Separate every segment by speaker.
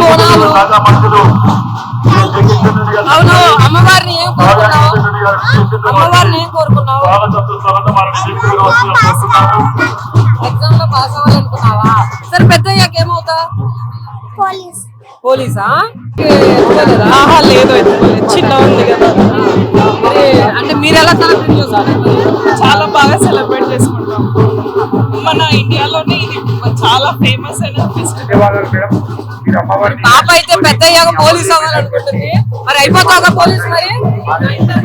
Speaker 1: బోనాలు అవును అమ్మవారిని ఏం కోరుకున్నావు? అమ్మవారిని ఏం కోరుకున్నావు? ఎగ్జామ్లో పాస్ అవ్వాలనుకున్నావా? సరే పెద్ద అయ్యాక ఏమవుతా
Speaker 2: పోలీస్?
Speaker 1: పోలీసా?
Speaker 3: ఆహా లేదు చిన్న ఉంది కదా.
Speaker 1: అంటే మీరు ఎలా సెలబ్రేట్ చేస్తారు
Speaker 3: చాలా బాగా సెలబ్రేట్ చేసుకుంటాం. మన ఇండియాలోనే ఇది చాలా ఫేమస్ అయిన ఫెస్టివల్.
Speaker 1: పాప అయితే పెద్ద అయ్యాక పోలీస్ అవ్వాలనుకుంటుంది మరి అయిపోతావుగా పోలీస్ మరి?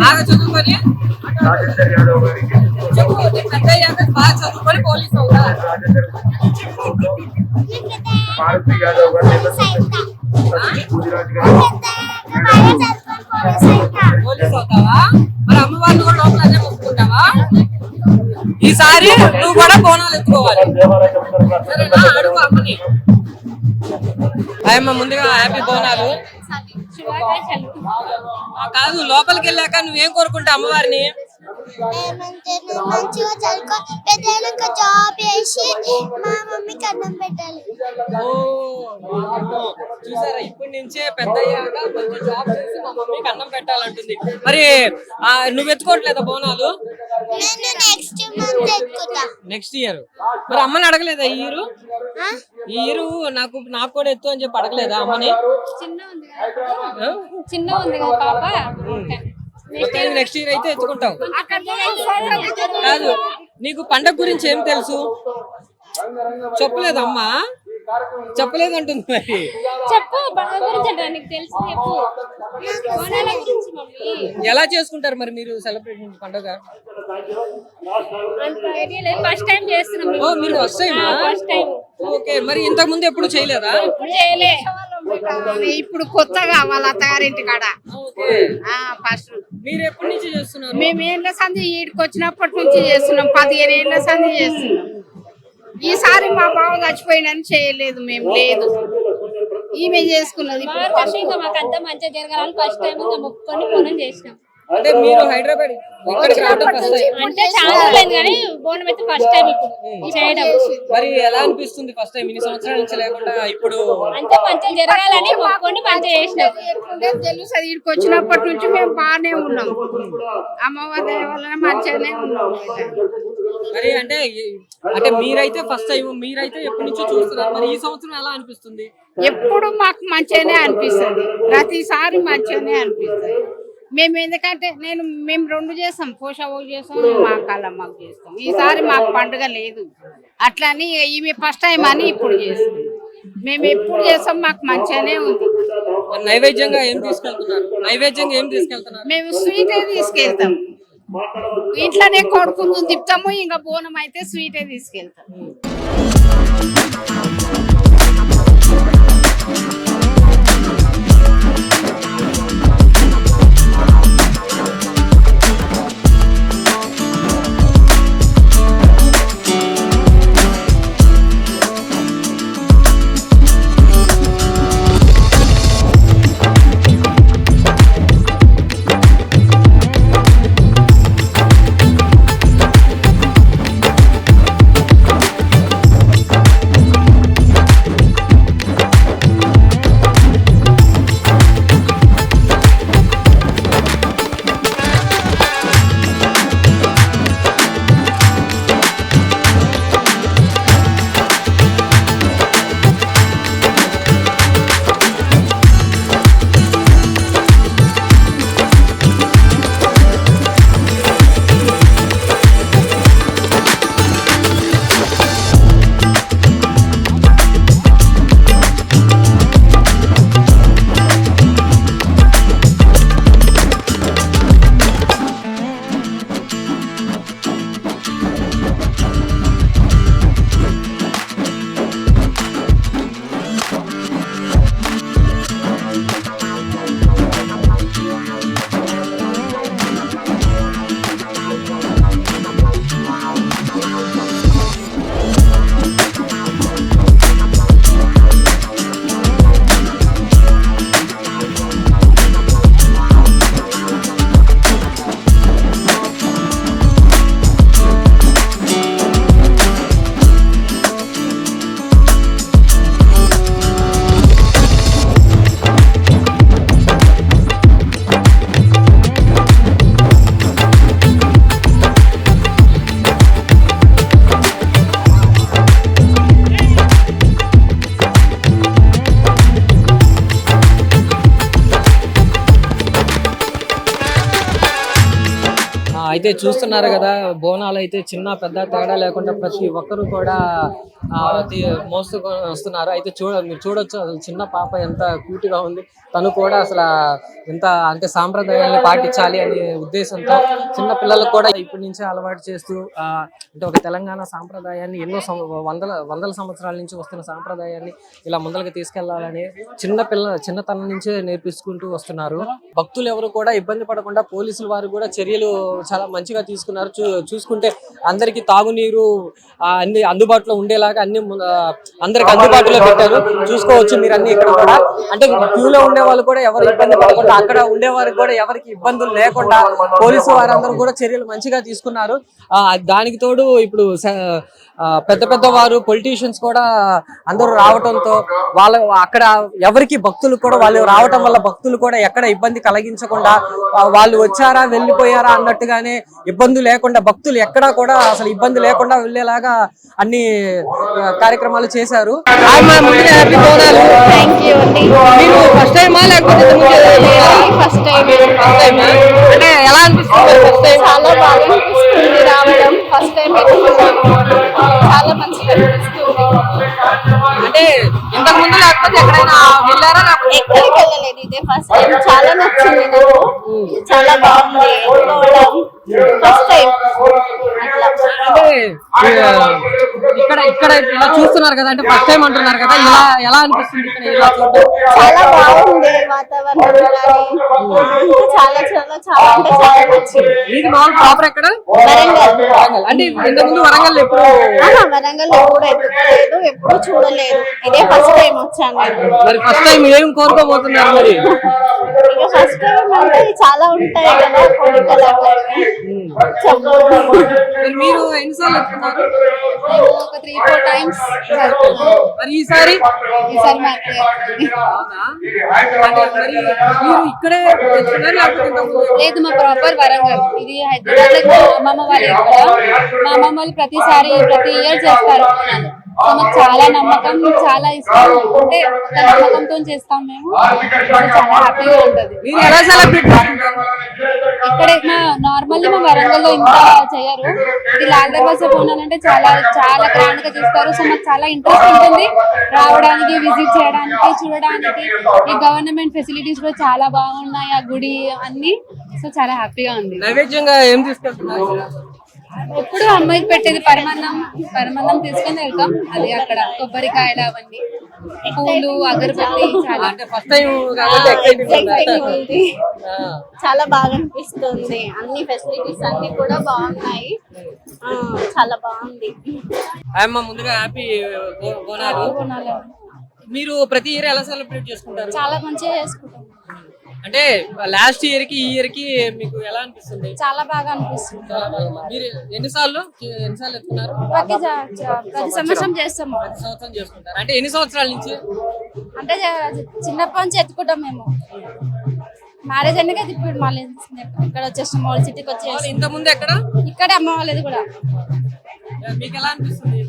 Speaker 1: బాగా చదువుకొని? పెద్ద అయ్యాక బాగా చదువుకొని పోలీస్ అవుతా పోలీస్ అవుతావా? మరి అమ్మవారిని కూడా లోపల అదే మొక్కుకుంటావా? ఈసారి నువ్వు కూడా బోనాలు ఎత్తుకోవాలి. సరేనా? అడుగు అమ్మని. ఆయమ్మ ముందుగా హ్యాపీ బోనాలు. కాదు లోపలికి వెళ్ళాక నువ్వేం కోరుకుంటావు అమ్మవారిని?
Speaker 2: ఏమంటే నేను మంచిగా చదువుకో. పెద్దయినాక జాబ్ చేసి మా మమ్మీకి అన్నం పెట్టాలి.
Speaker 1: ఓ, అమ్మో. చూసారా ఇప్పటి నుంచే పెద్ద అయ్యాక కొంచెం జాబ్ చేసి మా మమ్మీకి అన్నం పెట్టాలంటుంది. మరి ఆ, నువ్వు ఎత్తుకోవట్లేదా బోనాలు?
Speaker 2: నేను నెక్స్ట్
Speaker 1: నెక్స్ట్ ఇయర్ మరి అమ్మని అడగలేదా ఈ ఇయర్? ఈ ఇయర్ నాకు నాకు కూడా ఎత్తు అని చెప్పి అడగలేదా అమ్మని?
Speaker 4: చిన్న ఉంది పాప.
Speaker 1: నెక్స్ట్ ఇయర్ అయితే ఎత్తుకుంటావు కాదు నీకు పండగ గురించి ఏం తెలుసు? చెప్పలేదు అమ్మా చెప్పలేదు అంటుంది మరి.
Speaker 4: చెప్పు పండుగ గురించి అంటే నీకు తెలుసు చెప్పు. బోనాల గురించి మమ్మీ.
Speaker 1: ఎలా చేసుకుంటారు మరి మీరు సెలబ్రేషన్ పండుగ?
Speaker 4: అంత ఐడియా లేదు. ఫస్ట్ టైం చేస్తున్నాం
Speaker 1: ఓ మీరు first time
Speaker 4: first time.
Speaker 1: Okay మరి ఇంతకు ముందు ఎప్పుడు చేయలేదా?
Speaker 4: ఇప్పుడు చేయలే.
Speaker 5: ఇప్పుడు కొత్తగా వాళ్ళ అత్తగారింటి కాడ. ఫస్ట్.
Speaker 1: మీరు ఎప్పటి నుంచి చేస్తున్నారు?
Speaker 5: మేము ఏళ్ళ సంధి ఈడికి వచ్చినప్పటి నుంచి చేస్తున్నాం. పదిహేను ఏళ్ళ సంధి చేస్తున్నాం. ఈసారి మా బావ చచ్చిపోయినని చేయలేదు మేము లేదు. ఈమె చేసుకున్నది
Speaker 4: మా ఇంకా మాకు అంతా మంచిగా జరగాలని ఫస్ట్ టైం ఇంకా మొక్కుకొని పొలం చేసినాం.
Speaker 1: అంటే మీరు హైదరాబాద్ ఇక్కడికి రావడం ఫస్ట్ టైం
Speaker 4: అంటే చాలా రోజులైంది కానీ బోనం అయితే ఫస్ట్ టైం ఇప్పుడు చేయడం.
Speaker 1: మరి ఎలా అనిపిస్తుంది ఫస్ట్ టైం ఇన్ని సంవత్సరాల నుంచి లేకుండా ఇప్పుడు
Speaker 4: అంతే మంచిగా జరగాలని మొక్కుకొని మంచిగా చేసినాం.
Speaker 5: తెలుసు ఈడికి వచ్చినప్పటి నుంచి మేము బాగానే ఉన్నాం. అమ్మవారి వలన మంచిగానే ఉన్నాం.
Speaker 1: మరి అంటే అంటే మీరైతే ఫస్ట్ టైం మీరైతే ఎప్పటి నుంచో చూస్తున్నారు. మరి ఈ సంవత్సరం ఎలా అనిపిస్తుంది?
Speaker 5: ఎప్పుడు మాకు మంచిగానే అనిపిస్తుంది. ప్రతిసారి మంచిగానే అనిపిస్తుంది. మేము ఎందుకంటే నేను మేము రెండు చేస్తాం. పోషావు చేస్తాం మా కాళ్ళమ్మకు చేస్తాం. ఈసారి మాకు పండుగ లేదు. అట్లని ఈమె ఫస్ట్ టైం అని ఇప్పుడు చేస్తాం మేము ఎప్పుడు చేస్తాం మాకు మంచిగానే ఉంది.
Speaker 1: నైవేద్యంగా ఏం తీసుకెళ్తున్నారు? నైవేద్యంగా ఏం తీసుకెళ్తున్నారు?
Speaker 5: మేము స్వీటే తీసుకెళ్తాం. ఇంట్లోనే కొడుకుందు తిప్పుతాము ఇంకా బోనం అయితే స్వీటే తీసుకెళ్తాం.
Speaker 1: అయితే చూస్తున్నారు కదా బోనాలు అయితే చిన్న పెద్ద తేడా లేకుండా ప్రతి ఒక్కరు కూడా మోసుకొని వస్తున్నారు. అయితే చూడ మీరు చూడొచ్చు అసలు చిన్న పాప ఎంత క్యూట్గా ఉంది. తను కూడా అసలు ఎంత అంటే సాంప్రదాయాన్ని పాటించాలి అనే ఉద్దేశంతో చిన్న పిల్లలకు కూడా ఇప్పటి నుంచే అలవాటు చేస్తూ అంటే ఒక తెలంగాణ సాంప్రదాయాన్ని ఎన్నో వందల వందల సంవత్సరాల నుంచి వస్తున్న సాంప్రదాయాన్ని ఇలా ముందరికి తీసుకెళ్ళాలని చిన్న పిల్ల చిన్నతనం నుంచే నేర్పించుకుంటూ వస్తున్నారు. భక్తులు ఎవరు కూడా ఇబ్బంది పడకుండా పోలీసులు వారు కూడా చర్యలు చాలా మంచిగా తీసుకున్నారు. చూ చూసుకుంటే అందరికీ తాగునీరు అన్ని అందుబాటులో ఉండేలాగా అన్ని అందరికి అందుబాటులో పెట్టారు. చూసుకోవచ్చు మీరు అన్ని ఇక్కడ కూడా. అంటే క్యూలో ఉండే వాళ్ళు కూడా ఎవరు ఇబ్బంది పడకుండా అక్కడ ఉండే వారికి కూడా ఎవరికి ఇబ్బందులు లేకుండా పోలీసు వారందరూ కూడా చర్యలు మంచిగా తీసుకున్నారు. ఆ, దానికి తోడు ఇప్పుడు పెద్ద పెద్ద వారు పొలిటీషియన్స్ కూడా అందరూ రావటంతో వాళ్ళ అక్కడ ఎవరికి భక్తులు కూడా వాళ్ళు రావటం వల్ల భక్తులు కూడా ఎక్కడ ఇబ్బంది కలిగించకుండా వాళ్ళు వచ్చారా వెళ్ళిపోయారా అన్నట్టుగానే ఇబ్బంది లేకుండా భక్తులు ఎక్కడా కూడా అసలు ఇబ్బంది లేకుండా వెళ్ళేలాగా అన్ని కార్యక్రమాలు చేశారు. ఫస్ట్ టైమా లేకపోతే
Speaker 4: ఫస్ట్ టైం
Speaker 1: అంటే ఎలా అనిపిస్తుంది ఫస్ట్ టైం
Speaker 4: చాలా బాగా అనిపిస్తుంది రావడం. ఫస్ట్ టైం చాలా మంచిగా
Speaker 1: అంటే ఇంతకు ముందు లేకపోతే ఎక్కడైనా వెళ్ళారా నాకు
Speaker 4: ఎక్కడికి వెళ్ళలేదు. ఇదే ఫస్ట్ టైం చాలా నచ్చింది నాకు. చాలా బాగుంది. ఫస్ట్ టైం
Speaker 1: ఇక్కడ ఇక్కడ ఇలా చూస్తున్నారు కదా అంటే ఫస్ట్ టైం అంటున్నారు కదా ఇలా ఎలా అనిపిస్తుంది ఇక్కడ
Speaker 4: చాలా బాగుంది. వాతావరణం చాలా చాలా చాలా అంటే చాలా నచ్చింది
Speaker 1: మీకు మామూలు ప్రాపర్ ఎక్కడ?
Speaker 4: వరంగల్.
Speaker 1: వరంగల్. అంటే ఇంతకు ముందు వరంగల్ ఎప్పుడు?
Speaker 4: వరంగల్ ఎప్పుడు ఎత్తుకోలేదు ఎప్పుడు చూడలేదు. ఇదే ఫస్ట్ టైం వచ్చాను.
Speaker 1: మరి ఫస్ట్ టైం ఏం కోరుకోబోతున్నారు మరి?
Speaker 4: అంటే చాలా ఉంటాయి కదా. కోరికలు అవన్నీ.
Speaker 1: మరి మీరు ఎన్నిసార్లు ఎత్తుకున్నారు
Speaker 4: ఒక త్రీ ఫోర్ టైమ్స్
Speaker 1: మరి ఈసారి?
Speaker 4: ఈసారి మా అత్తయ్య.
Speaker 1: అవునా? అంటే మరి మీరు ఇక్కడే తెచ్చుకున్నారా లేకపోతే ఇంతకు ముందు?
Speaker 4: లేదు మా ప్రాపర్ వరంగల్ ఇది హైదరాబాద్లో మా అమ్మమ్మ వాళ్ళ ఇక్కడ మా అమ్మమ్మ వాళ్ళు ప్రతిసారి ప్రతి ఇయర్ చేస్తారు. బోనాలు సో మాకు చాలా నమ్మకం చాలా ఇష్టం. అంటే ఒక నమ్మకంతో చేస్తాం మేము. చాలా హ్యాపీగా ఉంటది.
Speaker 1: ఎలా సెలబ్రేట్
Speaker 4: ఇక్కడే మా నార్మల్లీ మా వరంగల్లో ఇంత చేయరు. ఇది లాల్ దర్వాజా బోనాలు అంటే చాలా చాలా గ్రాండ్గా చేస్తారు. సో మాకు చాలా ఇంట్రెస్ట్ ఉంటుంది రావడానికి విజిట్ చేయడానికి చూడడానికి. ఈ గవర్నమెంట్ ఫెసిలిటీస్ కూడా చాలా బాగున్నాయి. ఆ గుడి అన్ని. సో చాలా హ్యాపీగా ఉంది.
Speaker 1: నైవేద్యంగా ఏం తీసుకెళ్తున్నారు?
Speaker 4: ఎప్పుడు అమ్మాయికి పెట్టేది పరమాన్నం పరమాన్నం తీసుకొని వెళ్తాం. అది అక్కడ కొబ్బరికాయలు అవన్నీ పూలు అగరబత్తి చాలా. బాగా అనిపిస్తుంది. అన్ని ఫెసిలిటీస్ అన్ని కూడా బాగున్నాయి. ఆ, చాలా బాగుంది.
Speaker 1: అమ్మ ముందుగా హ్యాపీ బోనాలు మీరు ప్రతి ఇయర్ ఎలా సెలబ్రేట్ చేసుకుంటారు?
Speaker 4: చాలా మంచిగా చేసుకుంటాం.
Speaker 1: అంటే లాస్ట్ ఇయర్కి ఈ ఇయర్కి మీకు ఎలా అనిపిస్తుంది?
Speaker 4: చాలా బాగా అనిపిస్తుంది.
Speaker 1: చాలా బాగా. మీరు ఎన్నిసార్లు ఎన్నిసార్లు ఎత్తుకున్నారు
Speaker 4: ప్రతి జ- జ- ప్రతి సంవత్సరం చేస్తాము.
Speaker 1: ప్రతి సంవత్సరం చేసుకుంటారు అంటే ఎన్ని సంవత్సరాల నుంచి?
Speaker 4: అంటే జ- చిన్నప్పటి నుంచి ఎత్తుకుంటాం మేము. మ్యారేజ్ అన్నగా ఇప్పుడు మళ్ళీ. ఇక్కడ వచ్చేసాం మోల్ సిటీకి వచ్చేసి
Speaker 1: ఇంత ముందు ఎక్కడ?
Speaker 4: ఇక్కడే అమ్మ వాళ్ళది కూడా.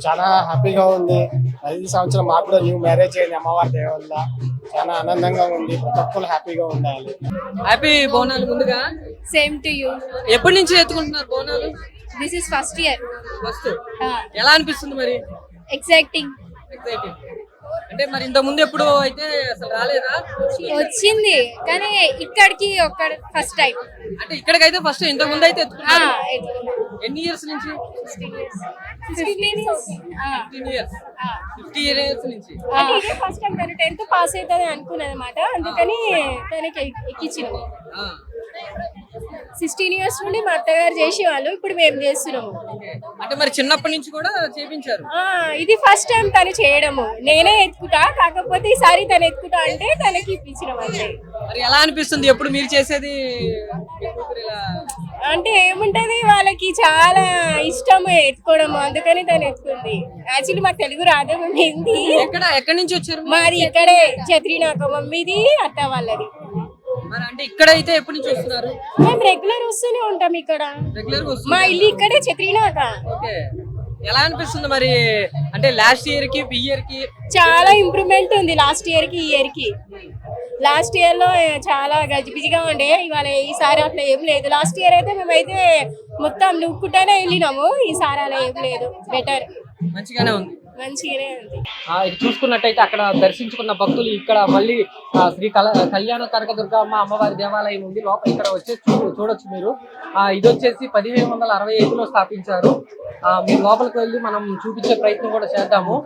Speaker 6: చాలా హ్యాపీగా ఉంది. ప్రతి సంవత్సరం మాకు కూడా న్యూ మ్యారేజ్ అయింది అమ్మవారి దేవ వల్ల. చాలా ఆనందంగా ఉంది. ప్రతి ఒక్కరు హ్యాపీగా ఉండాలి.
Speaker 1: హ్యాపీ బోనాలు ముందుగా.
Speaker 4: సేమ్ టు యూ
Speaker 1: ఎప్పటి నుంచి ఎత్తుకుంటున్నారు Bonalu?
Speaker 4: This is first year
Speaker 1: first ఎలా అనిపిస్తుంది మరి?
Speaker 4: ఎగ్జైటింగ్
Speaker 1: ఎక్సైటింగ్ అంటే మరి ఇంత ముందు ఎప్పుడు అయితే అసలు రాలేదా?
Speaker 4: వచ్చింది కానీ ఇక్కడికి ఒక్క ఫస్ట్ టైం
Speaker 1: అంటే ఇక్కడికైతే ఫస్ట్ ఇంత ముందు అయితే ఎత్తుకున్నారు. ఎన్ని ఇయర్స్ నుంచి? ఇయర్స్
Speaker 4: ఫస్ట్ టైం తను టెన్త్ పాస్ అవుతుంది అనుకున్నది అనమాట అందుకని తనకి ఎక్కించిన
Speaker 1: ఆ,
Speaker 4: సిక్స్టీన్ ఇయర్స్ నుండి మా అత్తగారు చేసేవాళ్ళు ఇప్పుడు మేము చేస్తున్నాము.
Speaker 1: అంటే మరి చిన్నప్పటి నుంచి కూడా చేపించారు?
Speaker 4: ఆ, ఇది ఫస్ట్ టైం తను చేయడము. నేనే ఎత్తుకుతా కాకపోతే ఈసారి తను ఎత్తుకుతా అంటే తనకి ఇప్పించిన అంతే.
Speaker 1: మరి ఎలా అనిపిస్తుంది? ఎప్పుడు మీరు చేసేది? మీ కూతురు ఇలా
Speaker 4: అంటే ఏముంటది? వాళ్ళకి చాలా ఇష్టం ఎత్తుకోవడం అందుకని తను ఎత్తుకుంది. యాక్చువల్లీ మాకు తెలుగు రాదు మేము హిందీ
Speaker 1: ఎక్కడ? ఎక్కడి నుంచి వచ్చారు?
Speaker 4: మాది ఇక్కడే చత్రినాక మమ్మీది అత్త వాళ్ళది.
Speaker 1: మరి అంటే ఇక్కడ అయితే ఎప్పటి నుంచి వస్తున్నారు?
Speaker 4: మేము రెగ్యులర్ వస్తూనే ఉంటాం ఇక్కడ.
Speaker 1: రెగ్యులర్గా
Speaker 4: మా
Speaker 1: వస్తున్నారు
Speaker 4: ఇల్లు ఇక్కడే చత్రినాక
Speaker 1: ఓకే. ఎలా అనిపిస్తుంది మరి? అంటే లాస్ట్ ఇయర్కి ఈ ఇయర్కి?
Speaker 4: చాలా ఇంప్రూవ్మెంట్ ఉంది లాస్ట్ ఇయర్కి ఈ ఇయర్కి. లాస్ట్ ఇయర్లో చాలా గజిబిజిగా ఉండే. ఇవాళ ఈసారి అట్లా ఏం లేదు. లాస్ట్ ఇయర్ అయితే మేమైతే
Speaker 7: మొత్తం లుక్కుంటూనే వెళ్ళినాము. ఈసారి అలా ఏం లేదు. బెటర్
Speaker 1: మంచిగానే ఉంది.
Speaker 7: మంచిగానే ఉంది.
Speaker 1: చూసుకున్నట్టయితే అక్కడ దర్శించుకున్న భక్తులు ఇక్కడ మళ్ళీ శ్రీ కల కళ్యాణ కనకదుర్గమ్మ అమ్మవారి దేవాలయం ఉంది. లోపల ఇక్కడ వచ్చేసి చూడొచ్చు మీరు. ఆ, ఇది వచ్చేసి పదిహేను వందల అరవై ఐదులో స్థాపించారు. మీరు లోపలికి వెళ్ళి మనం చూపించే ప్రయత్నం కూడా చేద్దాము.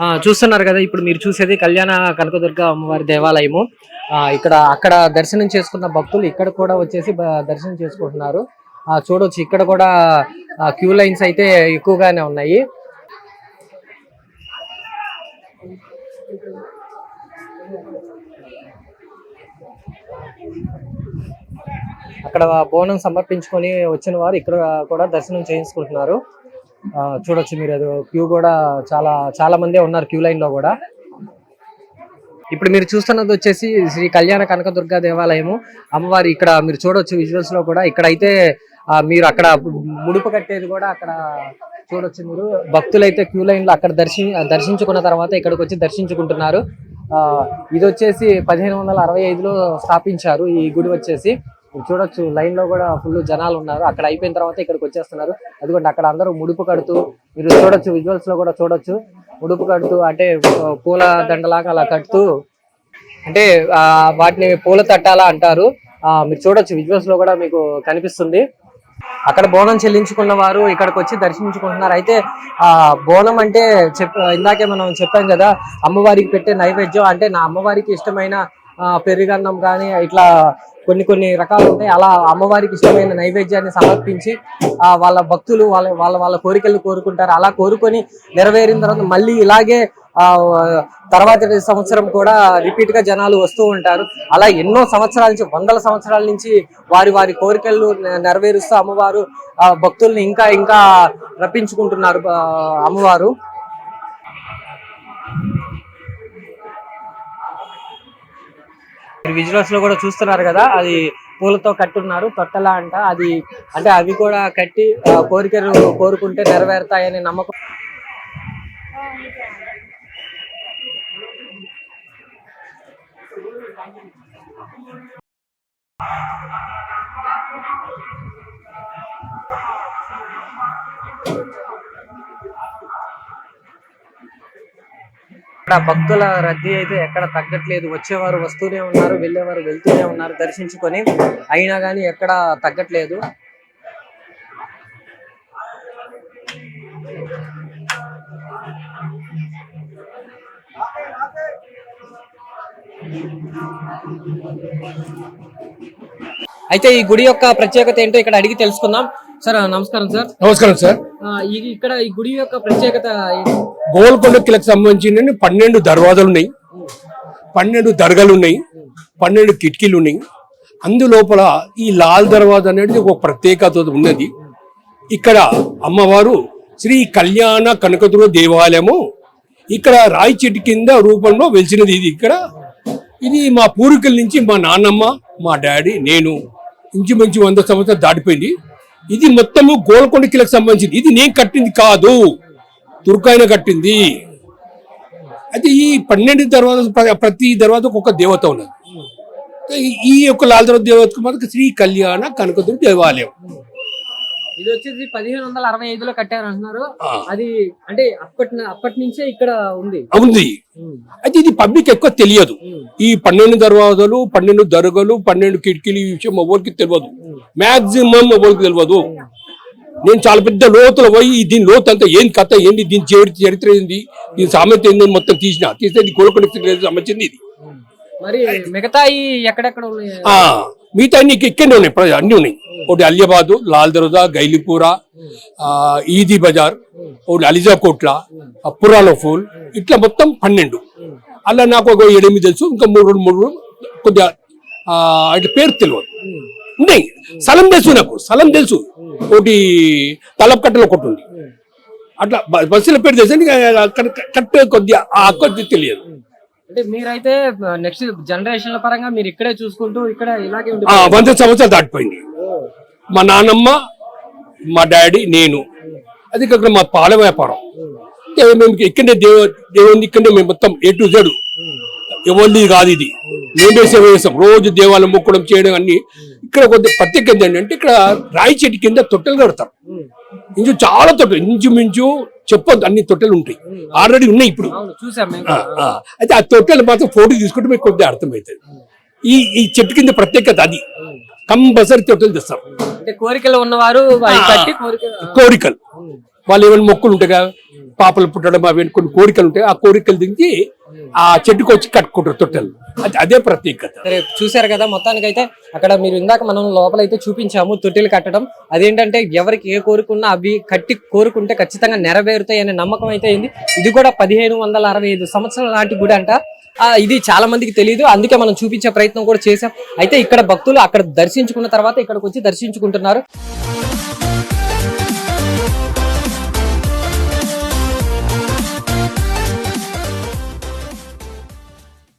Speaker 1: ఆ, చూస్తున్నారు కదా ఇప్పుడు మీరు చూసేది కళ్యాణ కనకదుర్గ అమ్మవారి దేవాలయము. ఆ, ఇక్కడ అక్కడ దర్శనం చేసుకున్న భక్తులు ఇక్కడ కూడా వచ్చేసి దర్శనం చేసుకుంటున్నారు. చూడొచ్చు. ఇక్కడ కూడా క్యూ లైన్స్ అయితే ఎక్కువగానే ఉన్నాయి. అక్కడ బోనం సమర్పించుకొని వచ్చిన వారు ఇక్కడ కూడా దర్శనం చేయించుకుంటున్నారు. చూడొచ్చు మీరు అది క్యూ కూడా చాలా చాలా మందే ఉన్నారు క్యూ లైన్లో కూడా. ఇప్పుడు మీరు చూస్తున్నది వచ్చేసి శ్రీ కళ్యాణ కనకదుర్గ దేవాలయము. అమ్మవారి ఇక్కడ మీరు చూడొచ్చు విజువల్స్లో కూడా. ఇక్కడ అయితే మీరు అక్కడ ముడుపు కట్టేది కూడా అక్కడ చూడొచ్చు మీరు. భక్తులు అయితే క్యూ లైన్లో అక్కడ దర్శి దర్శించుకున్న తర్వాత ఇక్కడికి వచ్చి దర్శించుకుంటున్నారు. ఆ, ఇది వచ్చేసి పదిహేను వందల అరవై ఐదులో స్థాపించారు ఈ గుడి వచ్చేసి. చూడొచ్చు లైన్లో కూడా ఫుల్ జనాలు ఉన్నారు. అక్కడ అయిపోయిన తర్వాత ఇక్కడికి వచ్చేస్తున్నారు. అదిగోండి అక్కడ అందరూ ముడుపు కడుతూ మీరు చూడొచ్చు విజువల్స్లో కూడా చూడొచ్చు. ముడుపు కడుతూ అంటే పూల దండలాగా అలా కడుతూ అంటే ఆ వాటిని పూల తట్టాలా అంటారు. ఆ మీరు చూడొచ్చు విజువల్స్లో కూడా మీకు కనిపిస్తుంది. అక్కడ బోనం చెల్లించుకున్న వారు ఇక్కడికి వచ్చి దర్శించుకుంటున్నారు. అయితే ఆ బోనం అంటే చెప్ ఇందాకే మనం చెప్పాం కదా అమ్మవారికి పెట్టే నైవేద్యం అంటే నా అమ్మవారికి ఇష్టమైన పెరుగన్నం కానీ ఇట్లా కొన్ని కొన్ని రకాలు ఉంటాయి. అలా అమ్మవారికి ఇష్టమైన నైవేద్యాన్ని సమర్పించి ఆ వాళ్ళ భక్తులు వాళ్ళ వాళ్ళ వాళ్ళ కోరికలు కోరుకుంటారు. అలా కోరుకొని నెరవేరిన తర్వాత మళ్ళీ ఇలాగే తర్వాత సంవత్సరం కూడా రిపీట్గా జనాలు వస్తూ ఉంటారు. అలా ఎన్నో సంవత్సరాల నుంచి వందల సంవత్సరాల నుంచి వారి వారి కోరికలు నెరవేరుస్తూ అమ్మవారు ఆ భక్తుల్ని ఇంకా ఇంకా రప్పించుకుంటున్నారు అమ్మవారు. విజువల్స్లో కూడా చూస్తున్నారు కదా అది పూలతో కట్టున్నారు తొట్టలా అంట. అది అంటే అవి కూడా కట్టి ఆ, కోరికలు కోరుకుంటే నెరవేరుతాయనే నమ్మకం. ఇక్కడ భక్తుల రద్దీ అయితే ఎక్కడ తగ్గట్లేదు. వచ్చేవారు వస్తూనే ఉన్నారు వెళ్ళేవారు వెళ్తూనే ఉన్నారు. దర్శించుకొని అయినా కానీ ఎక్కడ తగ్గట్లేదు. అయితే ఈ గుడి యొక్క ప్రత్యేకత ఏంటో ఇక్కడ అడిగి తెలుసుకుందాం. సార్ నమస్కారం సార్.
Speaker 8: నమస్కారం సార్.
Speaker 1: ఇక్కడ ఈ గుడి యొక్క ప్రత్యేకత?
Speaker 8: గోల్కొండ కిలకు సంబంధించిన పన్నెండు దర్వాజాలు ఉన్నాయి పన్నెండు దర్గాలు ఉన్నాయి పన్నెండు కిటికీలు ఉన్నాయి అందులోపల ఈ లాల్ దర్వాజా అనేది ఒక ప్రత్యేకత ఉన్నది. ఇక్కడ అమ్మవారు శ్రీ కళ్యాణ కనకదుర్గ దేవాలయము ఇక్కడ రాయి చెట్టు కింద రూపంలో వెలిసినది ఇది. ఇక్కడ ఇది మా పూర్వీకుల నుంచి మా నాన్నమ్మ మా డాడీ నేను ఇంచుమించు వంద సంవత్సరాలు దాటిపోయింది. ఇది మొత్తము గోల్కొండ కిలకు సంబంధించింది. ఇది నేను కట్టింది కాదు. తుర్కాయన కట్టింది. అయితే ఈ పన్నెండు తర్వాత ప్రతి తర్వాత ఒక దేవత ఉన్నది. ఈ- యొక్క లాల్ దేవతకు మాత్రం శ్రీ కళ్యాణ కనకదుర్గ దేవాలయం.
Speaker 1: ఇది వచ్చేసి పదిహేను వందల అరవై ఐదులో కట్టారు అంటున్నారు. అది అంటే అప్పటి అప్పటి నుంచే ఇక్కడ ఉంది.
Speaker 8: ఉంది. అయితే ఇది పబ్లిక్ ఎక్కువ తెలియదు. ఈ పన్నెండు దర్వాజాలు పన్నెండు దర్గలు పన్నెండు కిటికీలు ఈ విషయం ఎవరికి తెలియదు. మాక్సిమం ఎవరికి తెలియదు. నేను చాలా పెద్ద లోతులో పోయి దీని లోతు అంతా ఏం కథ ఏంటి దీని చరిత్ర చరిత్ర ఏంది దీని సామెత ఏంది మొత్తం తీసిన. తీస్తే ఇది కోరుకొండ సంబంధించింది ఇది.
Speaker 1: మరి మిగతా ఎక్కడెక్కడ
Speaker 8: మిగతా అన్ని ఇక్కడనే ఉన్నాయి. ప్రజలు అన్ని ఉన్నాయి. ఒకటి అలియాబాదు లాల్ దరోజా గైలిపూర ఈదీ బజార్ ఒకటి అలిజా కోట్ల పురాలో ఫూల్. ఇట్లా మొత్తం పన్నెండు. అలా నాకు ఒక ఎనిమిది తెలుసు. ఇంకా మూడు రెండు మూడు కొద్దిగా ఆ, ఇట్లా పేరు తెలియదు. ఉన్నాయి. స్థలం తెలుసు నాకు. స్థలం తెలుసు. ఒకటి తలపకట్టలో ఒకటి ఉంది. అట్లా బస్సుల పేరు తెలుసు కరెక్ట్ కొద్దిగా ఆ కొద్ది తెలియదు.
Speaker 1: అంటే మీరైతే నెక్స్ట్ జనరేషన్ల పరంగా మీరు ఇక్కడే చూసుకుంటూ ఇక్కడ ఇలాగే
Speaker 8: వంద సంవత్సరాలు దాటిపోయింది. మా నాన్నమ్మ మా డాడీ నేను. అది కాకుండా మా పాల వ్యాపారం. మేము ఇక్కడే దేవ దేవుని ఇక్కడే మేము మొత్తం ఏ టు జెడ్ ఎవరిది కాదు ఇది. మేమే సేవ చేస్తాం. రోజు దేవాలయం మొక్కడం చేయడం అన్ని. ఇక్కడ కొద్ది ప్రత్యేకత ఏంటంటే ఇక్కడ రాయి చెట్టు కింద తొట్టెలు కడతారు. ఇంచు చాలా తొట్టెలు. ఇంచుమించు చెప్పొద్దు అన్ని తొట్టెలు ఉంటాయి. ఆల్రెడీ ఉన్నాయి ఇప్పుడు. అయితే ఆ తొట్టెలు మాత్రం ఫోటో తీసుకుంటే మీకు కొద్దిగా అర్థమవుతుంది. ఈ ఈ చెట్టు కింద ప్రత్యేకత అది. కంపల్సరీ తొట్టెలు తెస్తారు
Speaker 1: అంటే కోరికలు ఉన్నవారు
Speaker 8: కోరికలు. వాళ్ళు ఏమైనా మొక్కులు ఉంటాయి కదా పాపలు పుట్టడం అవి కొన్ని కోరికలు ఉంటాయి. ఆ కోరికలు దిగి ఆ చెట్టుకు వచ్చి కట్టుకుంటారు తొట్టెలు. అదే ప్రత్యేకత.
Speaker 1: చూసారు కదా మొత్తానికి అయితే అక్కడ మీరు ఇందాక మనం లోపలైతే చూపించాము తొట్టెలు కట్టడం. అదేంటంటే ఎవరికి ఏ కోరుకున్నా అవి కట్టి కోరుకుంటే ఖచ్చితంగా నెరవేరుతాయి అనే నమ్మకం అయితే అయింది ఇది కూడా పదిహేను వందల అరవై ఐదు సంవత్సరాల నాటి గుడి అంట. ఆ, ఇది చాలా మందికి తెలియదు అందుకే మనం చూపించే ప్రయత్నం కూడా చేశాం. అయితే ఇక్కడ భక్తులు అక్కడ దర్శించుకున్న తర్వాత ఇక్కడికి వచ్చి దర్శించుకుంటున్నారు.